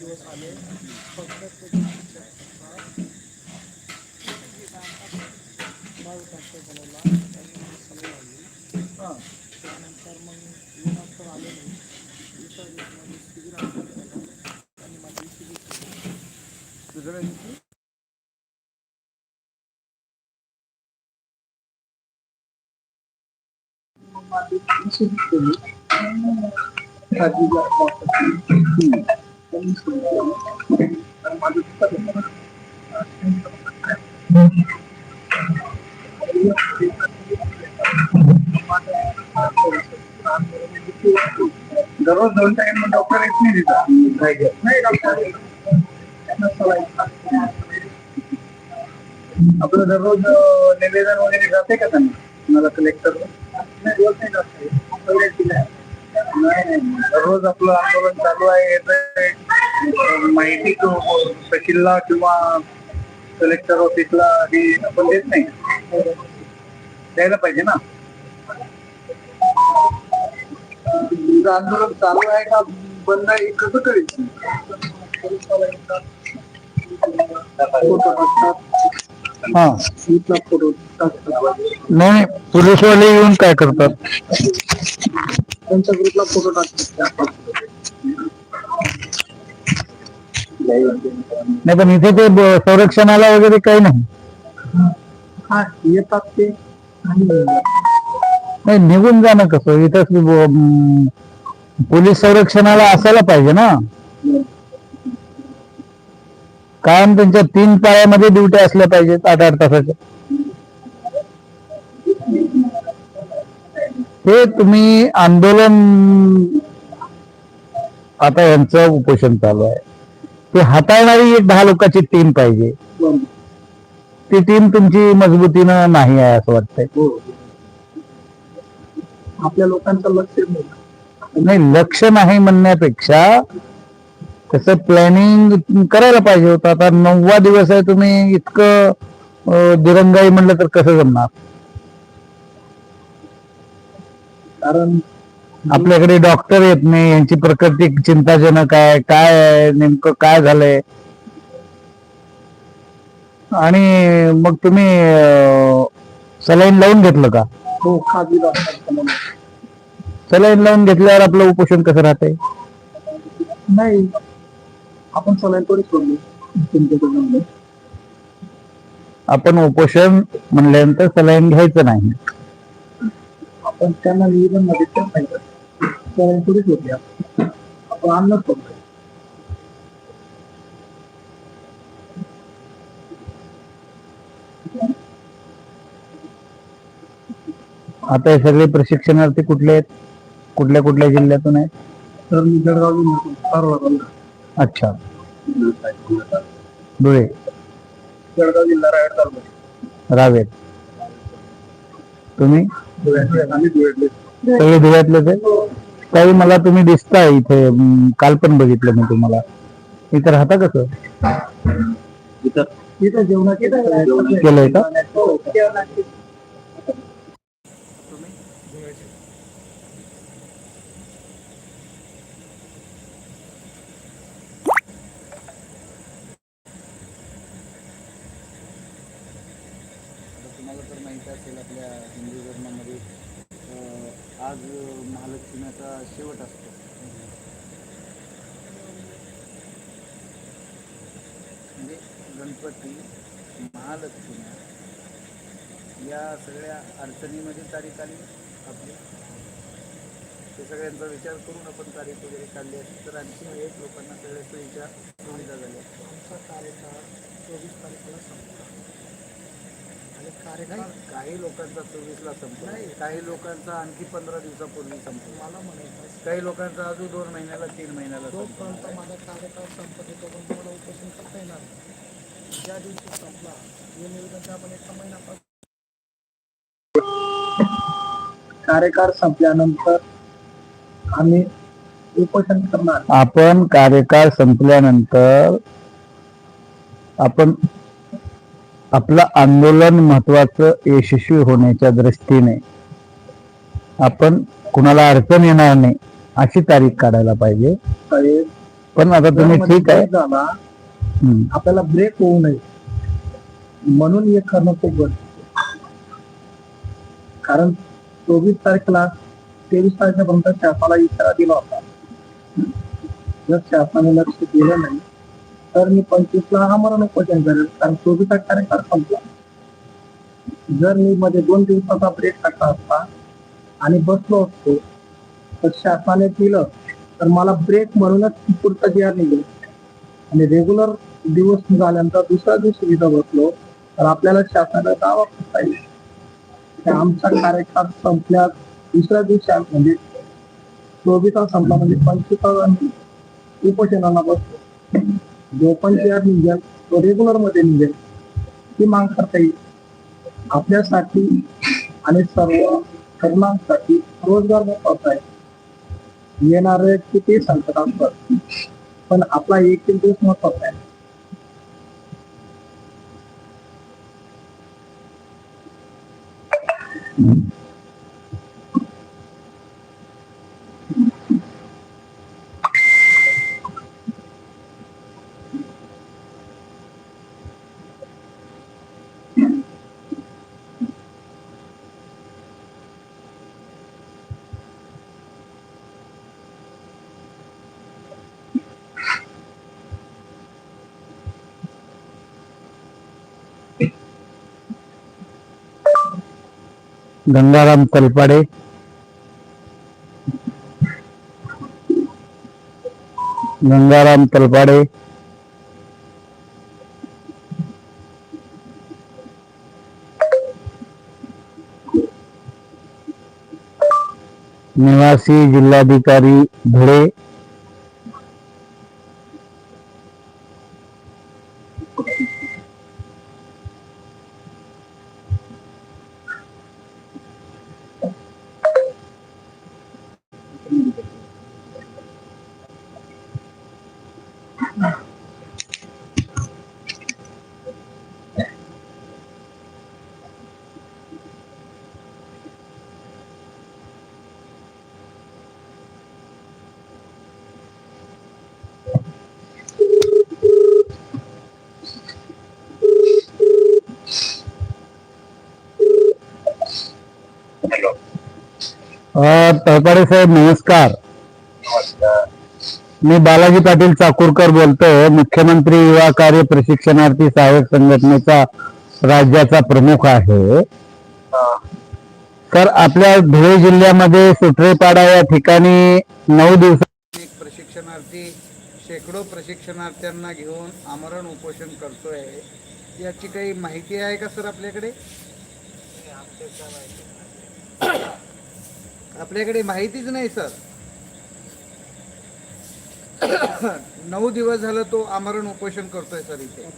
दिवस आले. फक्त त्याची बावीस त्यानंतर मग युनाफ्टर आले नाही दुसऱ्या आणि माझी शिबिर केली दररोज दोन टाइम डॉक्टर येत नाही तिथं नाही? डॉक्टर आपलं दररोज निवेदन वगैरे जाते का? त्यांना कलेक्टर नाही रोज नाही जाते दररोज आपलं आंदोलन चालू आहे याचं माहिती तो तहसीलला किंवा कलेक्टर ऑफिसला ही आपण देत नाही. द्यायला पाहिजे ना. तुमचं आंदोलन चालू आहे का बंद आहे कसं कळेल हा. नाही फोटो नाही. पोलीसवाले येऊन काय करतात? त्यांच्या ग्रुपला फोटो टाकतात नाही पण इथे ते ब- संरक्षणाला वगैरे काही नाही. हा येतात ते आणि नाही निघून जाणं कसं? इथं पोलीस संरक्षणाला असायला पाहिजे ना. कायम त्यांच्या तीन पाळ्यामध्ये ड्युटी असल्या पाहिजेत आठ आठ तासाच्या. हे तुम्ही आंदोलन आता यांचं उपोषण चालू आहे. ते हाताळणारी एक दहा लोकांची टीम पाहिजे. ती टीम तुमची मजबूतीनं नाही आहे असं वाटतंय. हो. आपल्या लोकांचं लक्ष नाही. नाही लक्ष नाही म्हणण्यापेक्षा तसं प्लॅनिंग करायला पाहिजे होतं. आता नववा दिवस आहे तुम्ही इतकं दिरंगाई म्हणलं तर कसं जमणार? कारण आपल्याकडे डॉक्टर येत नाही यांची प्रकृती चिंताजनक आहे. काय आहे नेमकं काय झालंय? आणि मग तुम्ही सलाईन लावून घेतलं का? हो खाजगी डॉक्टर सलाईन लावून घेतल्यावर आपलं उपोषण कसं राहतंय? नाही. आपण सलाईन थोडी सोडली तुमच्याकडून आपण उपोषण म्हणल्यानंतर सलाईन घ्यायचं नाही. आपण त्यांना निवेदनमध्ये पण आपण. आपण आता हे सगळे प्रशिक्षणार्थी कुठले आहेत? कुठल्या कुठल्या जिल्ह्यातून आहेत? तर मी जळगाव जिल्ह्यातून सर्व अच्छा. धुळे. जळगाव जिल्हा रायगड तालुका. रावेत तुम्ही? धुळ्यातले आम्ही धुळ्यातले सगळे धुळ्यातलेच आहे? काही मला तुम्ही दिसताय इथे अं, काल पण बघितलं मी तुम्हाला. इथे राहता कसं इथं. जेवणाची केलंय का? तुम्हाला असेल आपल्या हिंदू धर्मामध्ये आज महालक्ष्मीचा शेवट असतो. म्हणजे गणपती महालक्ष्मी या सगळ्या अडचणीमध्ये तारीख आली आपली. ते सगळ्यांचा विचार करून आपण तारीख वगैरे काढली असते तर आणखी एक लोकांना सगळ्या सोयीच्या सुविधा झाल्या. आमचा कार्यकाळ चोवीस तारखेला संपला. कार्यकाळ काही लोकांचा चोवीसला संपला काही लोकांचा आणखी पंधरा दिवसापूर्वी संपला मला म्हणायचं आहे, काही लोकांचा अजून दोन महिन्याला तीन महिन्याला जोपर्यंत माझा कार्यकाळ संपत आहे तोपर्यंत मला उपोषण करता येणार नाही. ज्या दिवशी संपला हे निवेदन आपण एका महिन्यापासून कार्यकाळ संपल्यानंतर आम्ही उपोषण करणार. आपण कार्यकाळ संपल्यानंतर आपण आपलं आंदोलन महत्वाचं यशस्वी होण्याच्या दृष्टीने. आपण कुणाला अडचण येणार नाही अशी तारीख काढायला पाहिजे. पण आता तुम्ही ठीक आहे. आपल्याला ब्रेक होऊ नये. म्हणून हे करणं खूप गरजेचं. कारण चोवीस तारखेला तेवीस तारखेपर्यंत शासनाला इशारा दिला होता. जर शासनाने लक्ष दिलं नाही तर मी पंचवीसला आमरण उपोषण करेल कारण चोवीसचा कार्यकाळ संपला जर मी मध्ये दोन दिवसाचा ब्रेक टाकला असता आणि बसलो असतो तर शासनाने दिलं तर मला ब्रेक म्हणूनच पुढचा जी निघेल. आणि रेग्युलर दिवस झाल्यानंतर दुसऱ्या दिवशी इथं बसलो तर आपल्याला शासनाला दावा करता येईल. आमचा कार्यकाळ संपल्यास दुसऱ्या दिवशी म्हणजे चोवीसा संपला म्हणजे पंचवीसा उपोषणाला बसतो जो पण जे निघेल तो रेग्युलरमध्ये निघेल ती माग करता येईल. आपल्यासाठी आणि सर्व तरुणांसाठी रोजगार महत्त्वाचा आहे. येणारे किती संकट असतात पण आपला एक एक दिवस महत्त्वाचा आहे. गंगाराम तलपाडे गंगाराम तलपाडे निवासी जिल्हाधिकारी धुळे तळपाडे साहेब नमस्कार. मी बालाजी पाटील चाकूरकर बोलतोय मुख्यमंत्री युवा कार्य प्रशिक्षणार्थी सहाय्यक संघटनेचा राज्याचा प्रमुख आहे. तर आपल्या धुळे जिल्ह्यामध्ये सुट्रेपाडा या ठिकाणी नऊ दिवस एक प्रशिक्षणार्थी शेकडो प्रशिक्षणार्थ्यांना घेऊन आमरण उपोषण करतोय. याची काही माहिती आहे का सर आपल्याकडे? आपल्याकडे माहितीच नाही सर. नऊ दिवस झालं तो आमरण उपोषण करतोय सर इथे.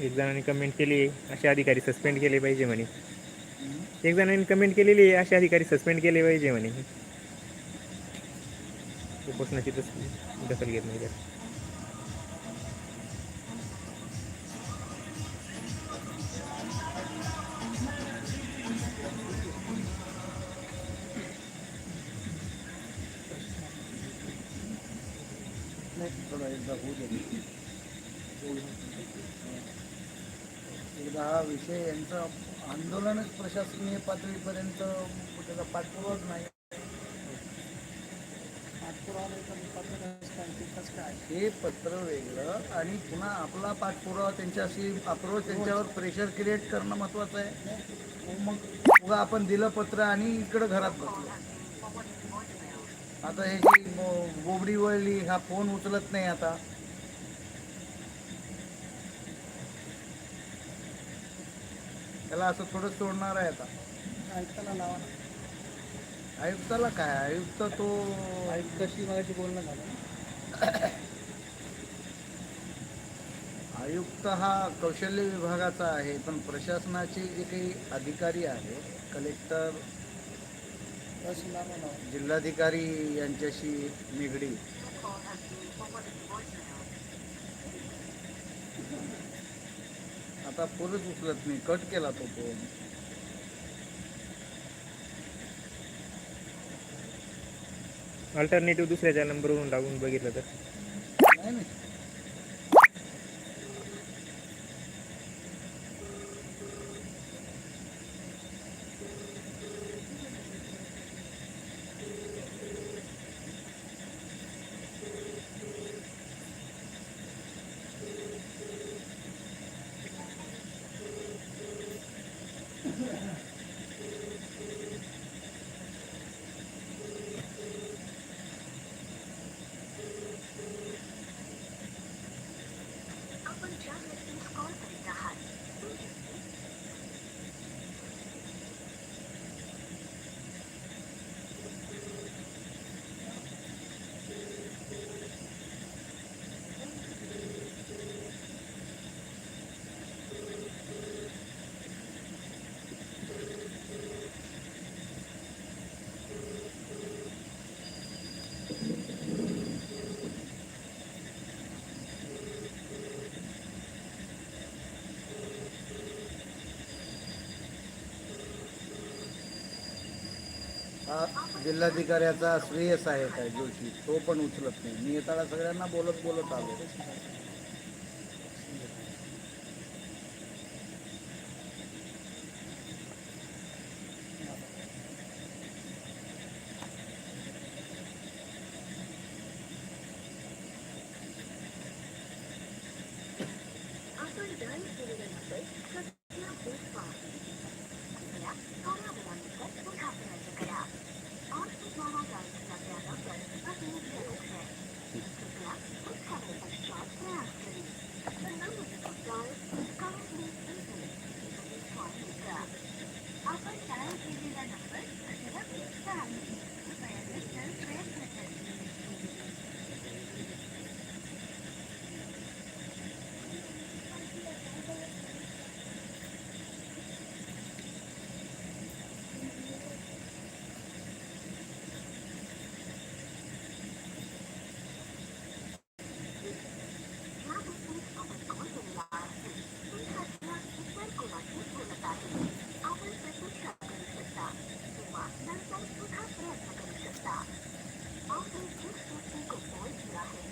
एक जणांनी कमेंट केली असे अधिकारी सस्पेंड केले पाहिजे म्हणे. एक जणांनी कमेंट केलेली आहे असे अधिकारी सस्पेंड केले पाहिजे म्हणे. उपोषणाची दखल घेत नाही नाही एकदा हा विषय यांचा आंदोलनच प्रशासकीय पातळीपर्यंत त्याचा पाठपुरावाच नाही. पाठपुरावा नाही हे पत्र वेगळं आणि पुन्हा आपला पाठपुरावा त्यांच्याशी अप्रोच त्यांच्यावर प्रेशर क्रिएट करणं महत्वाचं आहे. मग उगा आपण दिलं पत्र आणि इकडं घरात बसलो. आता हे जी बोबडी वळली हा फोन उचलत नाही आता. त्याला असं थोडं सोडणार आहे आता. लावा. आयुक्ताला काय? आयुक्त तो आयुक्ताशी मगाशी बोलणं झालं. आयुक्त हा कौशल्य विभागाचा आहे पण प्रशासनाचे जे काही अधिकारी आहेत कलेक्टर जिल्हाधिकारी यांच्याशी निगडी आता परत उचलत नाही. कट केला तो फोन अल्टरनेटिव्ह दुसऱ्याच्या नंबरवरून लागून बघितलं तर. नाही नाही. हा जिल्हाधिकाऱ्याचा श्रेयस आहे काय जोशी तो पण उचलत नाही. मी येताना सगळ्यांना बोलत बोलत आलो आपण डायल केलेला नंबर सध्या व्यस्त आहे कृपया थोड्या वेळानंतर पुन्हा प्रयत्न करा आपके द्वारा डायल किया गया नंबर अभी व्यस्त है कृपया कुछ समय पश्चात प्रयास करें The number you have dialed is currently busy. Please try later. आपण डायल केलेला नंबर सध्या व्यस्त आहे कृपया नंतर प्रयत्न करा या व्यक्तीस आपण कॉल केलेला आहे ती सध्या इतर कोणाशी बोलत आहे आपण प्रतीक्षा करू शकता किंवा नंतर पुन्हा प्रयत्न करू शकता आपने जिस व्यक्ति को कॉल किया है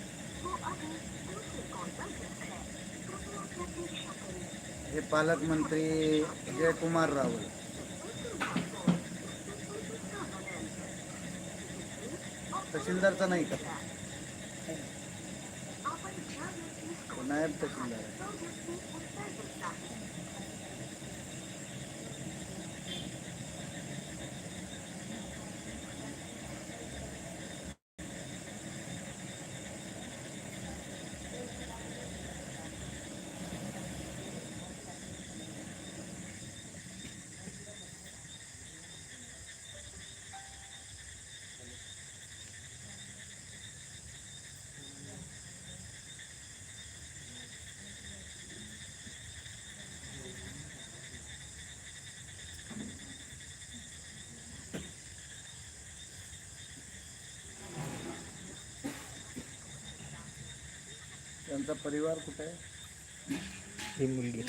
वो अभी दूसरे कॉल पर व्यस्त है कृपया प्रतीक्षा करें हे पालकमंत्री जयकुमार रावल. तहसीलदारचा नाही का? नायब तहसीलदार. त्यांचा परिवार कुठे आहे? ही मुलगी.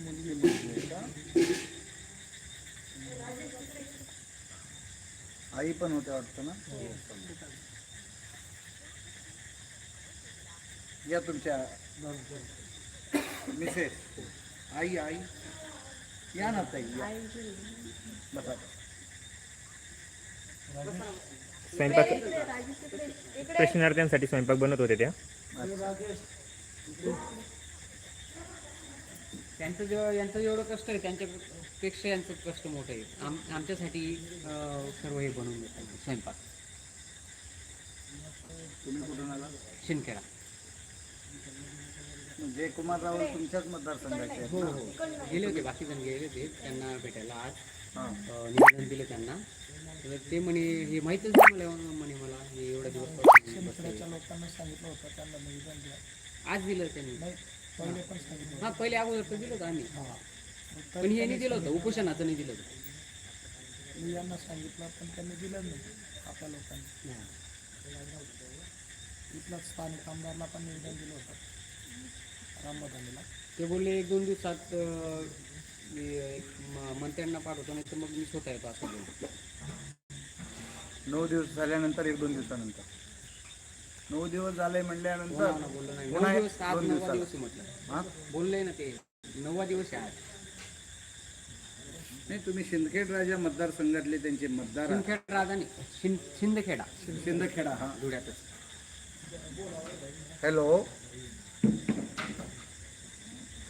मुलगी मुलगी आहे का? आई पण होत्या वाटतं ना? या तुमच्या मिसेस. आई आई. या ना ताई या. बसा. स्वयंपाक प्रश्नार्थ्यांसाठी स्वयंपाक बनत होते त्या. त्यांचं जेव्हा यांचं जेवढं कष्ट आहे त्यांच्यापेक्षा यांचं कष्ट मोठं आहे. आम आमच्यासाठी सर्व हे बनवून देतात. स्वयंपाक. तुम्ही कुठून आला शिंदखेडा. जयकुमार रावल तुमच्याच मतदारसंघाचे आहेत ना? गेले होते बाकी जण गेले होते. त्यांना भेटायला आज. हां. निवेदन दिलं त्यांना. तर ते म्हणे हे माहीतच नाही मला म्हणे मला हे एवढ्या दिवस लोकांना सांगितलं होतं त्यांना द्या आज दिलं त्यांनी. नाही पहिले पण सांगितलं. हा पहिले अगोदर तर दिलं होतं आम्ही. होतं पण हे नाही दिलं होतं उपोषणाचं नाही दिलं होतं. मी यांना सांगितलं पण त्यांनी दिलं नाही आपल्या लोकांनी. इथलाच स्थानिक आमदारला पण निवेदन दिलं होतं रामबदानीला ते बोलले एक दोन दिवसात अं, मी एक म- मंत्र्यांना पाठवतो नाही तर मग मी स्वतः येतो असं बोललो. नऊ दिवस झाल्यानंतर एक दोन दिवसानंतर. नऊ दिवस झाले म्हणल्यानंतर पुन्हा एक दोन. दिवस म्हटलं. हा? बोलले ना ते. नववा दिवस आहे आज. नाही तुम्ही शिंदखेड राजा मतदारसंघातले त्यांचे मतदार आहात. शिंदखेड राजाने. शिंद शिंदखेडा. शिंदखेडा हा. धुळ्यातच. हॅलो.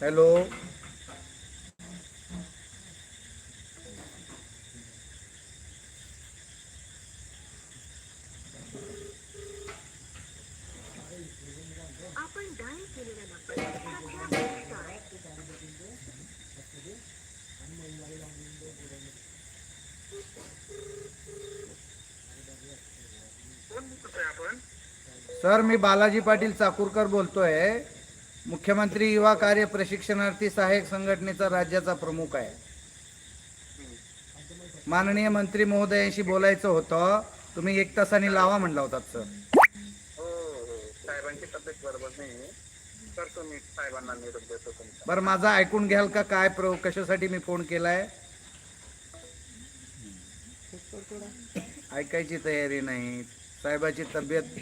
हॅलो. आपण डायल केलेला नंबर सध्या व्यस्त सर मी बालाजी पाटील चाकूरकर बोलतोय. मुख्यमंत्री युवा कार्य प्रशिक्षणार्थी सहाय्यक संघटनेचा राज्याचा प्रमुख आहे. माननीय मंत्री महोदयांशी बोलायचं होतं. तुम्ही एक तासाने लावा म्हणला होतात सर. त्यांची तब्येत बरोबर नाही तर तुम्ही साहेबांना निरोप देतो तुमचा बरं माझा ऐकून घ्याल का? काय प्र कशासाठी मी फोन केलाय? ऐकायची तयारी नाही. साहेबाची तब्येत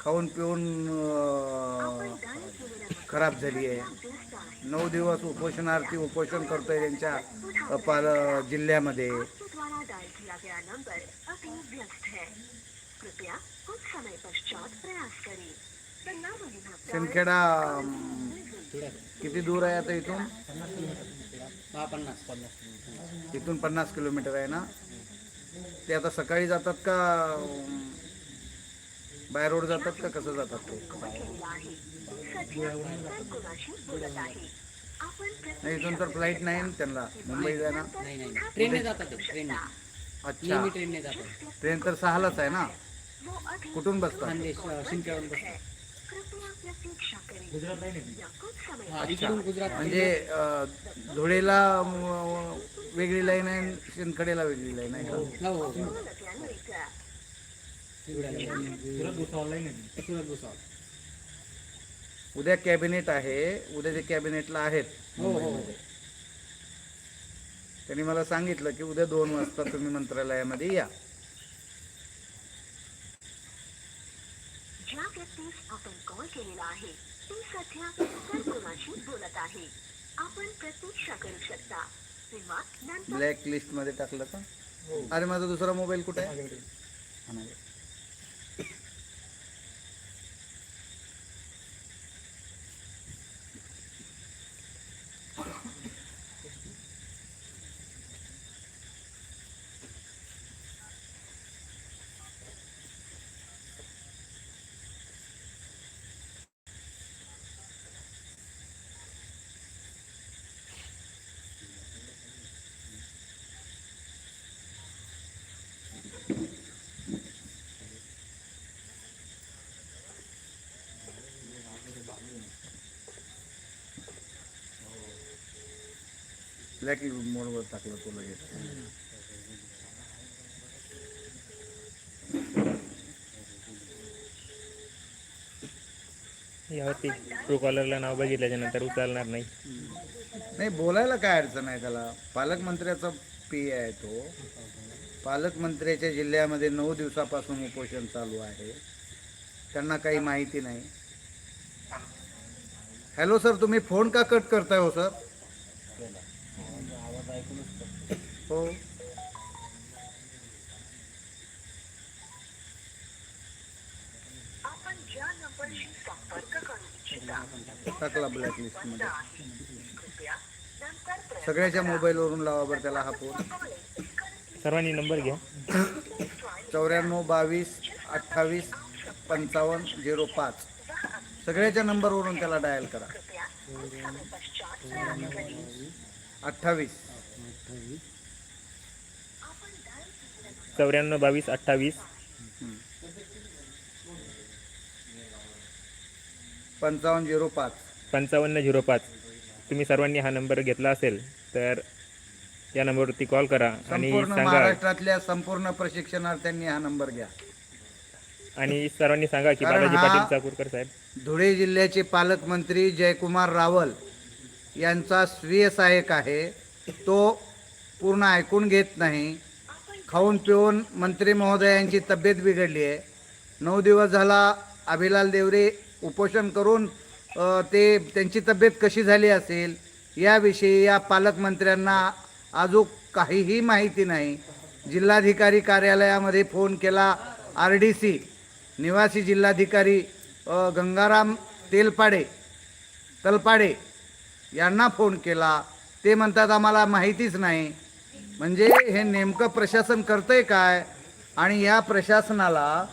खाऊन पिऊन अं, खराब झाली आहे. आहे नऊ दिवस उपोषणार्थी उपोषण करतोय त्यांच्या अ, पाल जिल्ह्यामध्ये. आपके द्वारा डायल किया गया नंबर अभी व्यस्त है कृपया कुछ समय पश्चात प्रयास करें सिंदखेडा किती दूर आहे आता इथून? इथून पन्नास किलोमीटर आहे ना? ते आता सकाळी जातात का बाय रोड जातात का कसं जातात ते? नाही इथून तर फ्लाईट नाही ना त्यांना. मुंबई जायला ट्रेनने जातात ट्रेनने. अच्छा. ट्रेनने जातात. ट्रेन तर सहालाच आहे ना? कुठून बसतात. म्हणजे धुळेला वेगळी लाईन आहे आणि शिंदखेडेला वेगळी लाईन आहे का? हो हो भुसावळ उद्या कॅबिनेट आहे. उद्या ते कॅबिनेटला आहेत हो हो त्यांनी मला सांगितलं की उद्या दोन वाजता तुम्ही मंत्रालयामध्ये या. ज्या व्यक्तीस आपण कॉल केलेला आहे. ती सध्या इतर कोणाशी बोलत आहे. आपण प्रतीक्षा करू शकता. किंवा नंतर ब्लॅक लिस्टमध्ये टाकलं का? अरे माझा दुसरा मोबाईल कुठे आहे? हा, ब्लॅक मोडवर टाकलं तो लगेच यावरती ट्रू कॉलरला नाव बघितल्याच्या नंतर उचलणार नाही. नाही बोलायला काय अडचण आहे त्याला? पालकमंत्र्याचा पी आहे तो. पालकमंत्र्याच्या जिल्ह्यामध्ये नऊ दिवसापासून उपोषण चालू आहे. त्यांना काही माहिती नाही. हॅलो सर तुम्ही फोन का कट करताय हो सर हो. टाकला ब्लॅकलिस्टमध्ये. सगळ्याच्या मोबाईलवरून लावा बरं त्याला हा फोन. सर्वांनी नंबर घ्या. चौऱ्याण्णव बावीस अठ्ठावीस पंचावन्न झिरो पाच. सगळ्याच्या नंबरवरून त्याला डायल करा. अठ्ठावीस. चौऱ्याण्णव बावीस अठ्ठावीस. पंचावन्न झिरो पाच. पंचावन्न झिरो पाच. तुम्ही सर्वांनी हा नंबर घेतला असेल तर या नंबरवरती कॉल करा आणि संपूर्ण सांगा. महाराष्ट्रातल्या संपूर्ण प्रशिक्षणार्थ्यांनी हा नंबर घ्या. आणि सर्वांनी सांगा की कारण बालाजी हा- पाटील चाकूरकर साहेब. धुळे जिल्ह्याचे पालकमंत्री जयकुमार रावल यांचा स्वीय सहाय्यक आहे. तो पूर्ण ऐकून घेत नाही. खाऊन पिऊन मंत्री महोदयांची तब्येत बिघडली आहे. नऊ दिवस झाला अभिलाल देवरे उपोषण करून ते त्यांची तब्येत कशी झाली असेल याविषयी या पालकमंत्र्यांना अजून काहीही माहिती नाही. जिल्हाधिकारी कार्यालयामध्ये फोन केला आर डी सी निवासी जिल्हाधिकारी गंगाराम तेलपाडे तलपाडे यांना फोन केला. ते म्हणतात आम्हाला माहितीच नाही. म्हणजे हे नेमकं प्रशासन करतंय काय? आणि या प्रशासनाला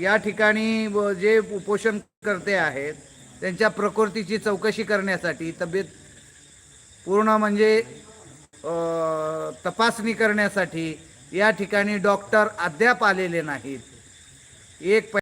या ठिकाणी जे उपोषण करते आहेत त्यांच्या प्रकृतीची चौकशी करण्यासाठी तब्येत पूर्ण म्हणजे तपासणी करण्यासाठी या ठिकाणी डॉक्टर अद्याप आलेले नाहीत. एक